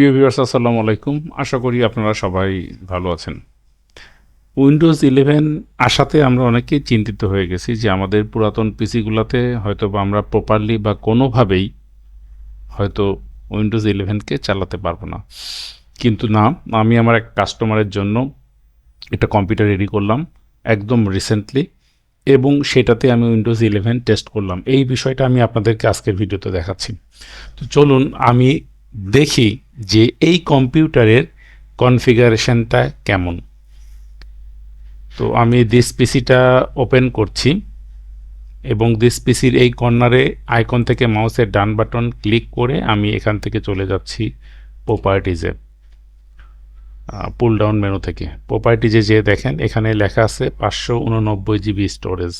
প্রিয় ভিউয়ার্স আসসালামু আলাইকুম। আশা করি আপনারা সবাই ভালো আছেন। উইন্ডোজ ইলেভেন আসাতে আমরা অনেকেই চিন্তিত হয়ে গেছি যে আমাদের পুরাতন পিসিগুলোতে হয়তো বা আমরা প্রপারলি বা কোনোভাবেই হয়তো উইন্ডোজ ইলেভেনকে চালাতে পারব না। কিন্তু না, আমি আমার এক কাস্টমারের জন্য একটা কম্পিউটার রেডি করলাম, একদম রিসেন্টলি এবং সেটাতে আমি উইন্ডোজ ইলেভেন টেস্ট করলাম। এই বিষয়টা আমি আপনাদেরকে আজকের ভিডিওতে দেখাচ্ছি। তো চলুন, আমি দেখি যে এই কম্পিউটারের কনফিগারেশনটা কেমন? তো আমি দিস পিসিটা ওপেন করছি এবং দিস পিসির এই কর্নারে আইকন থেকে মাউসের ডান বাটন ক্লিক করে আমি এখান থেকে চলে যাচ্ছি প্রপার্টিজে পুল ডাউন মেনু থেকে। প্রপার্টিজে যে দেখেন, এখানে লেখা আছে পাঁচশো উননব্বই জিবি স্টোরেজ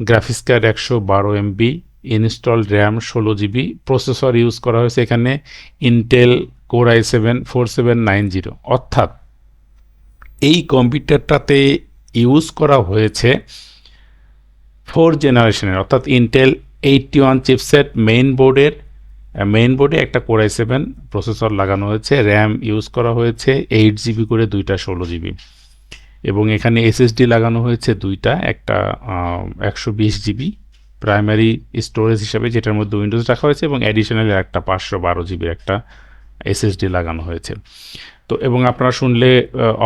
গ্রাফিক্স কার্ড একশো বারো এমবি ইনস্টল র্যাম ষোলো জিবি প্রসেসর ইউজ করা হয়েছে এখানে Intel core i seven, four seven, nine zero. অর্থাৎ এই কম্পিউটারটাতে ইউজ করা হয়েছে ফোর জেনারেশনের, অর্থাৎ Intel eighty one chipset main বোর্ডের মেইন বোর্ডে একটা কোরাই সেভেন প্রসেসর লাগানো হয়েছে, র্যাম ইউজ করা হয়েছে, এইট জিবি করে দুইটা ষোলো জিবি। এবং এখানে এসএসডি লাগানো হয়েছে দুইটা, একটা একশো বিশ জিবি। প্রাইমারি স্টোরেজ হিসাবে যেটার মধ্যে উইন্ডোজ রাখা হয়েছে এবং অ্যাডিশনালি একটা পাঁচশো বারো জিবির একটা এসএসডি লাগানো হয়েছে। তো এবং আপনারা শুনলে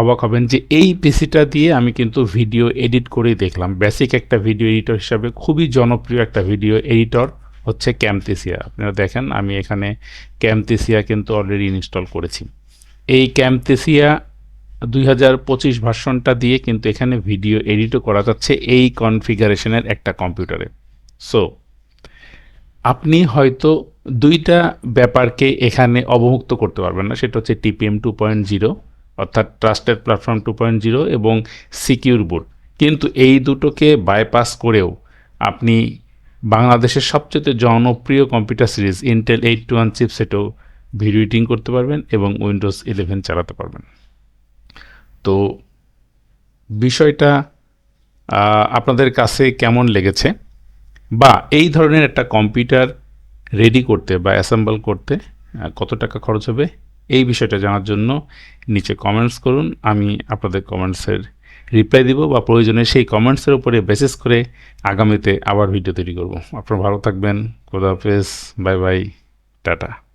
অবাক হবেন যে এই পিসিটা দিয়ে আমি কিন্তু ভিডিও এডিট করেই দেখলাম। বেসিক একটা ভিডিও এডিটর হিসাবে, খুবই জনপ্রিয় একটা ভিডিও এডিটর হচ্ছে ক্যামতেসিয়া আপনারা দেখেন, আমি এখানে ক্যামতেসিয়া কিন্তু অলরেডি ইনস্টল করেছি। এই ক্যামতেসিয়া দুই হাজার পঁচিশ ভার্সনটা দিয়ে কিন্তু এখানে ভিডিও এডিটও করা যাচ্ছে এই কনফিগারেশনের একটা কম্পিউটারে সো আপনি হয়তো দুইটা ব্যাপারকে এখানে অবমুক্ত করতে পারবেন না। সেটা হচ্ছে টিপিএম টু পয়েন্ট জিরো, অর্থাৎ trusted platform two point zero এবং সিকিউর বোর্ড। কিন্তু এই দুটোকে বাইপাস করেও আপনি বাংলাদেশের সবচেয়ে জনপ্রিয় computer series Intel eight two one চিপসেটেও video editing করতে পারবেন এবং উইন্ডোজ ইলেভেন চালাতে পারবেন। তো, বিষয়টা আপনাদের কাছে কেমন লেগেছে? বা এই ধরনের একটা কম্পিউটার রেডি করতে বা অ্যাসেম্বল করতে কত টাকা খরচ হবে? এই বিষয়টা জানার জন্য নিচে কমেন্টস করুন। আমি আপনাদের কমেন্টসের রিপ্লাই দিব বা প্রয়োজনে সেই কমেন্টসের উপরে বেসিস করে আগামীতে আবার ভিডিও তৈরি করব। আপনারা ভালো থাকবেন। খোদা হাফেজ। Bye bye. টাটা।